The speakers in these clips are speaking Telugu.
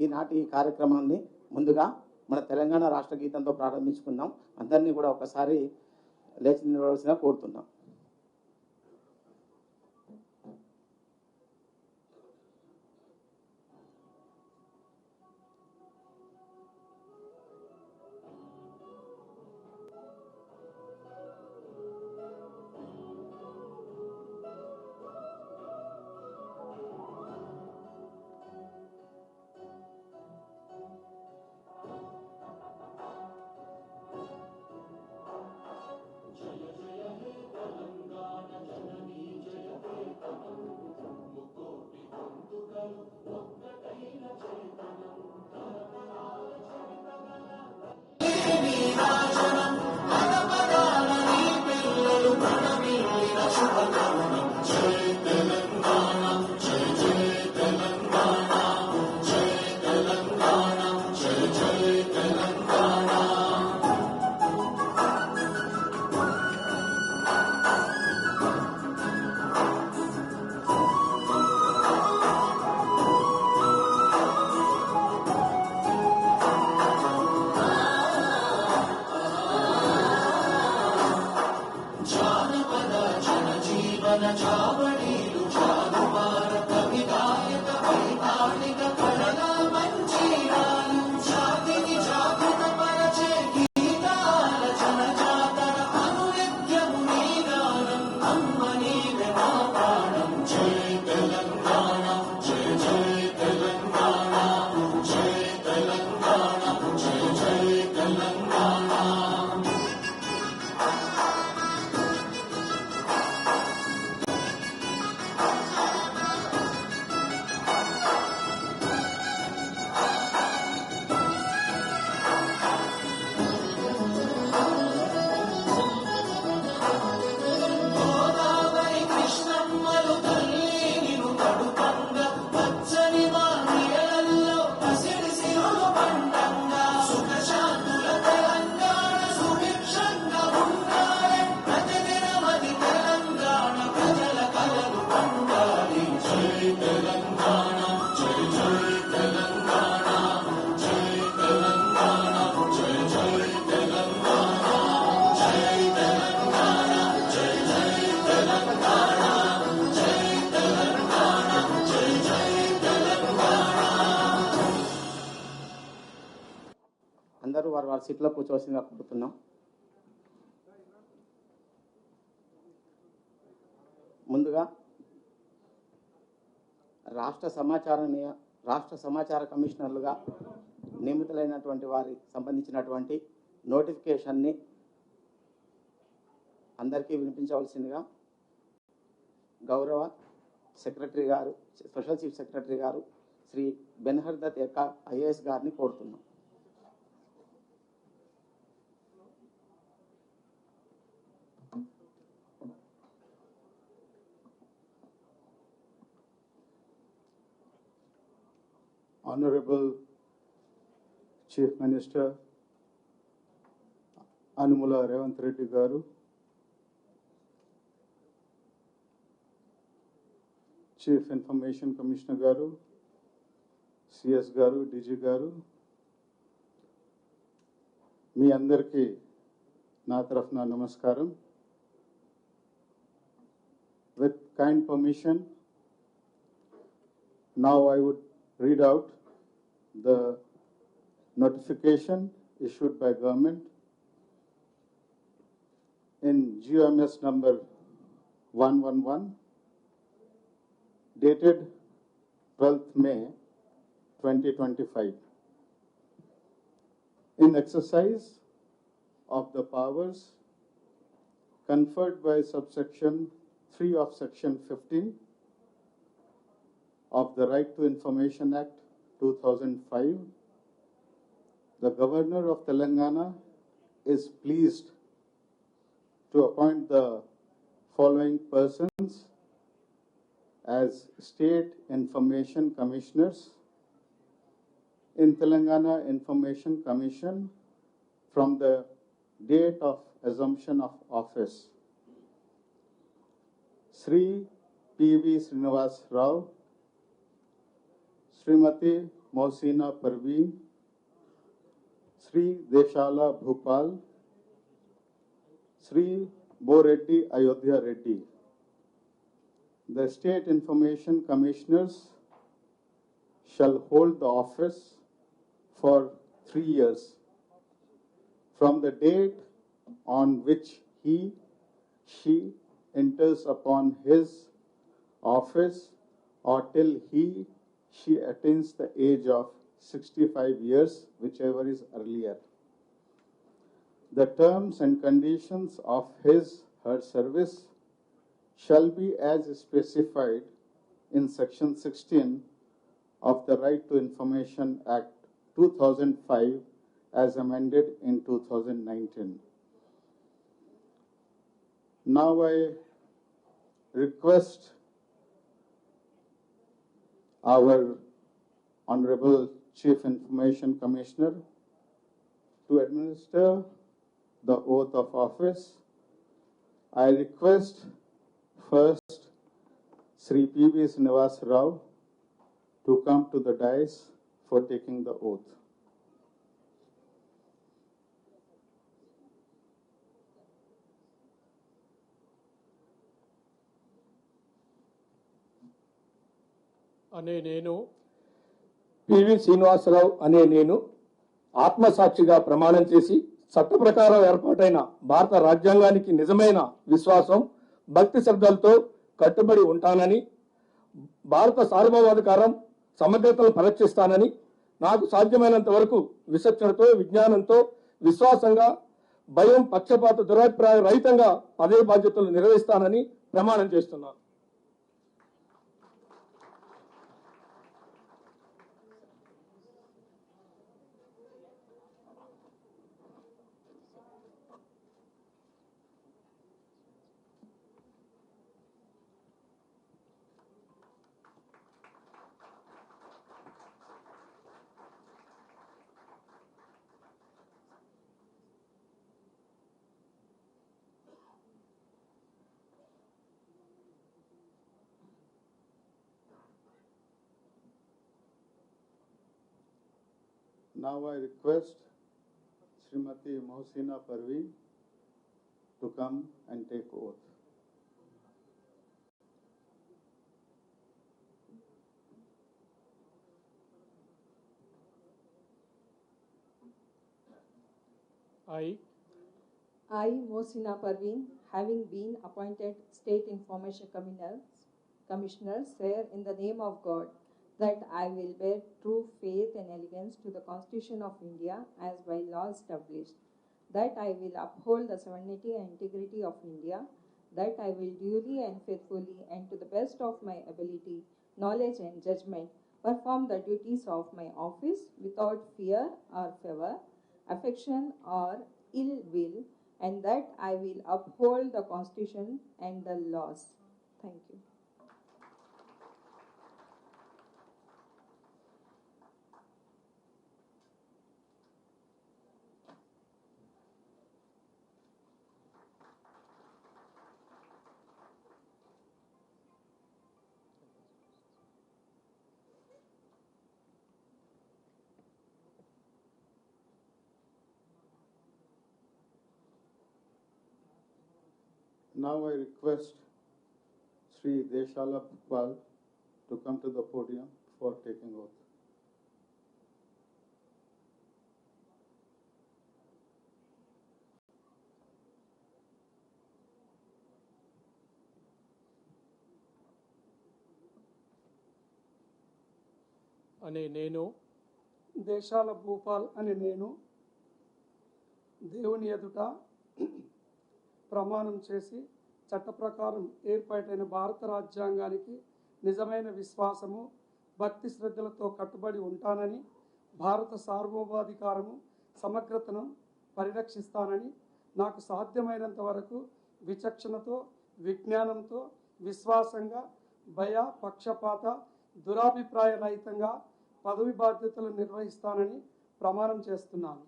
ఈనాటి ఈ కార్యక్రమాన్ని ముందుగా మన తెలంగాణ రాష్ట్ర గీతంతో ప్రారంభించుకుందాం. అందరినీ కూడా ఒకసారి లేచి నిలవలసిన కోరుతున్నాం. 찾아 అందరూ వారి వారి సీట్లో కూర్చోవలసిందిగా కోరుతున్నాం. ముందుగా రాష్ట్ర సమాచార రాష్ట్ర సమాచార కమిషనర్లుగా నియమితులైనటువంటి వారి సంబంధించినటువంటి నోటిఫికేషన్ని అందరికీ వినిపించవలసిందిగా గౌరవ సెక్రటరీ గారు స్పెషల్ చీఫ్ సెక్రటరీ గారు శ్రీ బెన్హర్ దత్ ఎక్క ఐఏఎస్ గారిని కోరుతున్నాం. Honorable Chief Minister Anumula Revanth Reddy Garu, Chief Information Commissioner Garu, CS garu DG garu మీ అందరికీ నా తరఫున నమస్కారం with kind permission Now I would read out the notification issued by government in GMS number 111 dated 12th May 2025. In exercise of the powers conferred by subsection 3 of section 15 of the Right to Information Act 2005, the Governor of Telangana is pleased to appoint the following persons as State Information Commissioners in Telangana Information Commission from the date of assumption of office. Sri P.V. Srinivas Rao, Srimati Mohsina Parveen, Sri Deshala Bhupal, Sri Boreddy Ayodhya Reddy. The State Information Commissioners shall hold the office for three years from the date on which he, she enters upon his office or till he, she attains the age of 65 years, whichever is earlier. The terms and conditions of his, her service shall be as specified in section 16 of the Right to Information Act 2005 as amended in 2019. Now I request our Honorable Chief Information Commissioner to administer the oath of office. I request first Sri P.V. Srinivas Rao to come to the dais for taking the oath. అనే నేను పివి శ్రీనివాసరావు అనే నేను ఆత్మసాక్షిగా ప్రమాణం చేసి చట్ట ప్రకారం ఏర్పాటైన భారత రాజ్యాంగానికి నిజమైన విశ్వాసం భక్తి శబ్దాలతో కట్టుబడి ఉంటానని భారత సార్వభౌమాధికారం సమగ్రతను పరీక్షిస్తానని నాకు సాధ్యమైనంత వరకు విచక్షణతో విజ్ఞానంతో విశ్వాసంగా భయం పక్షపాత దురాభిప్రాయ రహితంగా పదవి బాధ్యతలు నిర్వహిస్తానని ప్రమాణం చేస్తున్నాను. Now I request Srimati Mohsina Parveen to come and take oath. I. I, Mohsina Parveen, having been appointed State Information Commissioner, Commissioner, swear in the name of God that I will bear true faith and allegiance to the Constitution of India as by law established, that I will uphold the sovereignty and integrity of India, that I will duly and faithfully and to the best of my ability, knowledge and judgment perform the duties of my office without fear or favor, affection or ill will, and that I will uphold the Constitution and the laws. Thank you. Now I request Sri Deshala Bhupal to come to the podium for taking oath. అనే నేను దేశాల భూపాల్ అని నేను దేవుని ఎదుట ప్రమాణం చేసి చట్ట ప్రకారం ఏర్పాటైన భారత రాజ్యాంగానికి నిజమైన విశ్వాసము భక్తి శ్రద్ధలతో కట్టుబడి ఉంటానని భారత సార్వభౌమాధికారము సమగ్రతను పరిరక్షిస్తానని నాకు సాధ్యమైనంత వరకు విచక్షణతో విజ్ఞానంతో విశ్వాసంగా భయ పక్షపాత దురాభిప్రాయ రహితంగా పదవి బాధ్యతలు నిర్వహిస్తానని ప్రమాణం చేస్తున్నాను.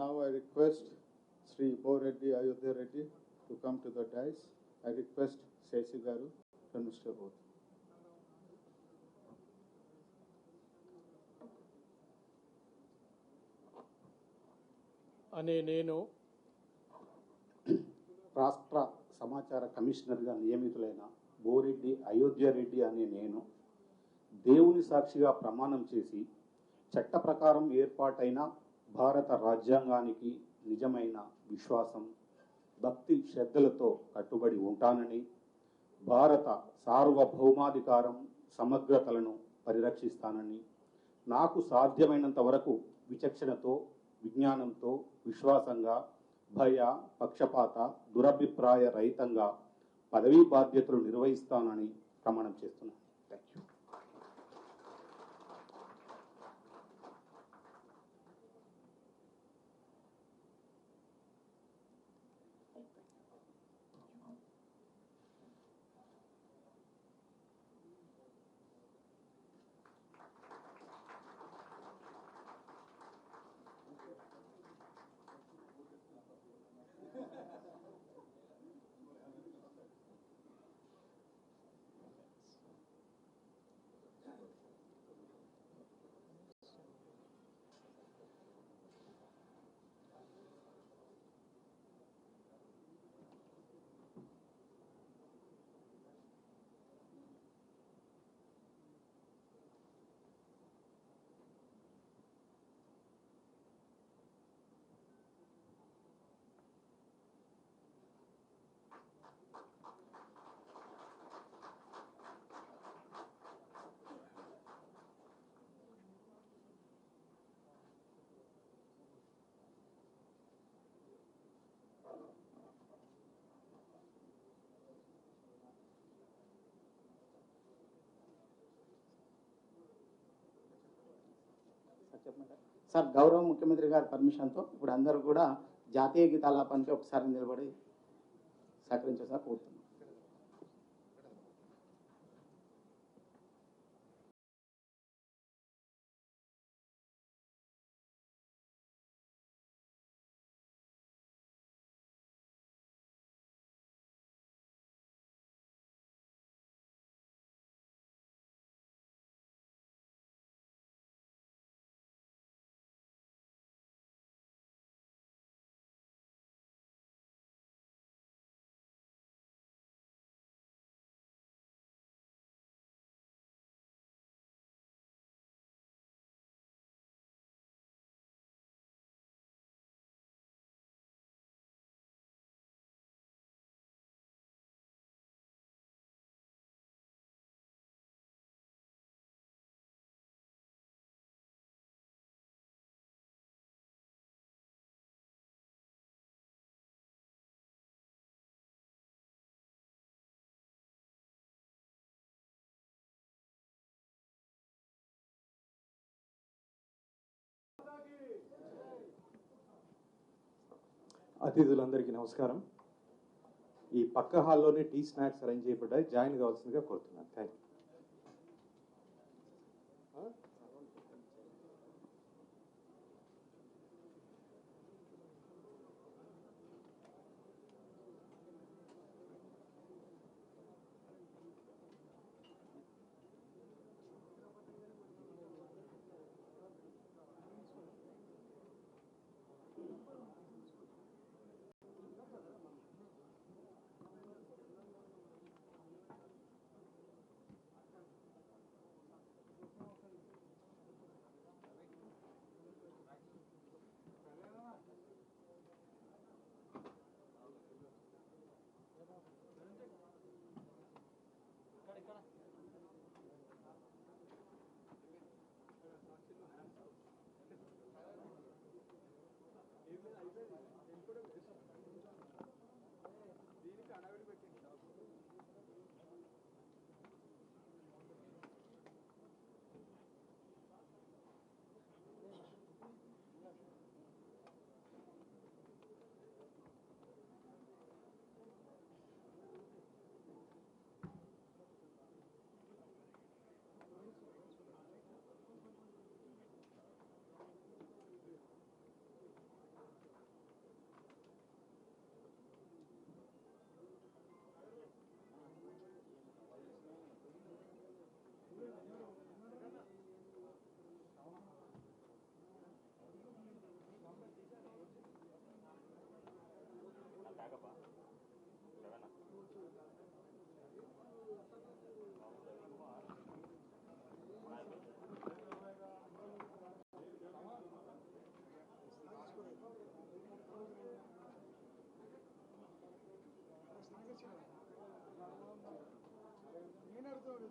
Now I request Sri Bo Reddy Ayodhya Reddy to come to the dais. I request Sesi Garu to administer oath. అనే నేను రాష్ట్ర సమాచార కమిషనర్గా నియమితులైన బోరెడ్డి అయోధ్య రెడ్డి అనే నేను దేవుని సాక్షిగా ప్రమాణం చేసి చట్ట ప్రకారం ఏర్పాటైన భారత రాజ్యాంగానికి నిజమైన విశ్వాసం భక్తి శ్రద్ధలతో కట్టుబడి ఉంటానని భారత సార్వభౌమాధికారం సమగ్రతలను పరిరక్షిస్తానని నాకు సాధ్యమైనంత వరకు విచక్షణతో విజ్ఞానంతో విశ్వాసంగా భయ పక్షపాత దురభిప్రాయ రహితంగా పదవీ బాధ్యతలు నిర్వహిస్తానని ప్రమాణం చేస్తున్నాను. థ్యాంక్ యూ సార్ చెప్పండి సార్ గౌరవ ముఖ్యమంత్రి గారి పర్మిషన్తో ఇప్పుడు అందరూ కూడా జాతీయ గీతాలాపానికి ఒకసారి నిలబడి సహకరించారు సార్ అతిథులందరికీ నమస్కారం. ఈ పక్క హాల్లోనే టీ స్నాక్స్ అరేంజ్ చేయబడ్డాయి. జాయిన్ కావాల్సిందిగా కోరుతున్నాను. Thank you library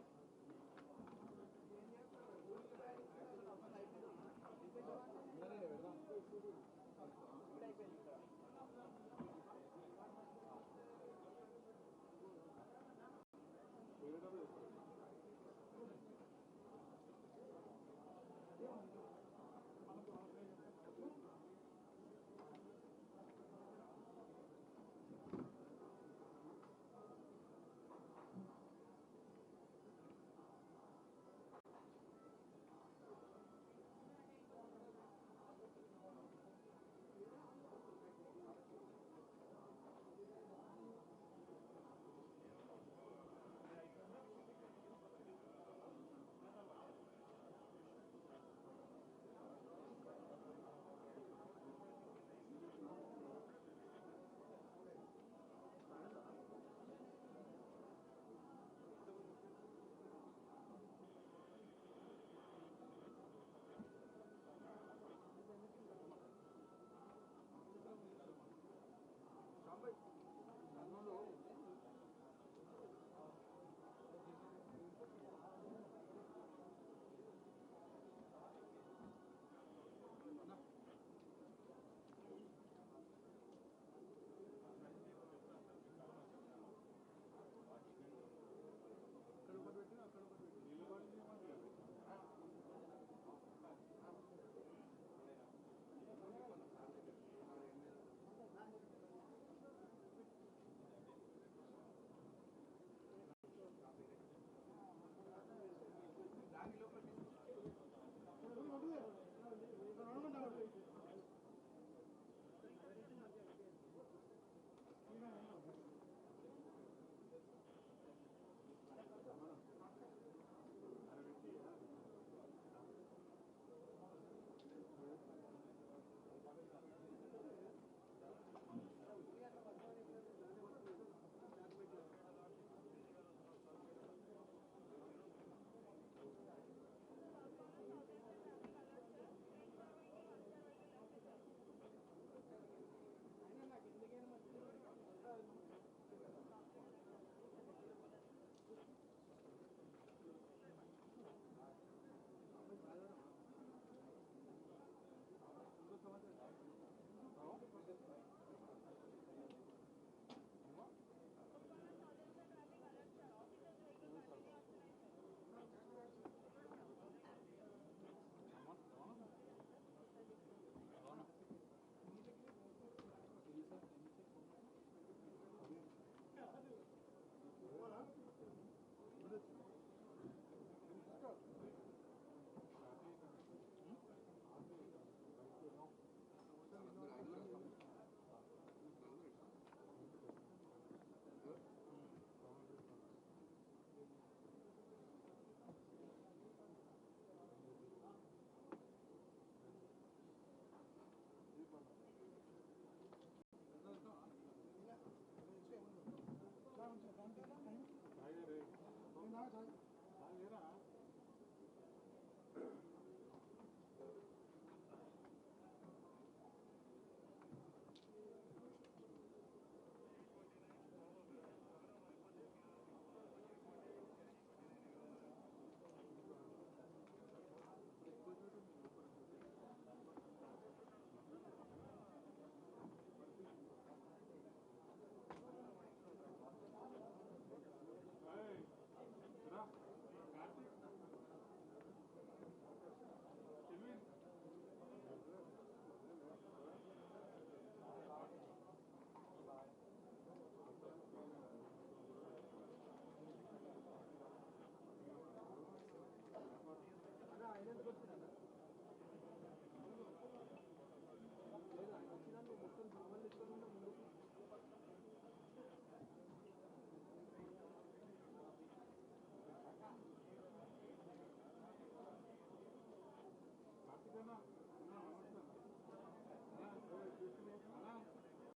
생각해요.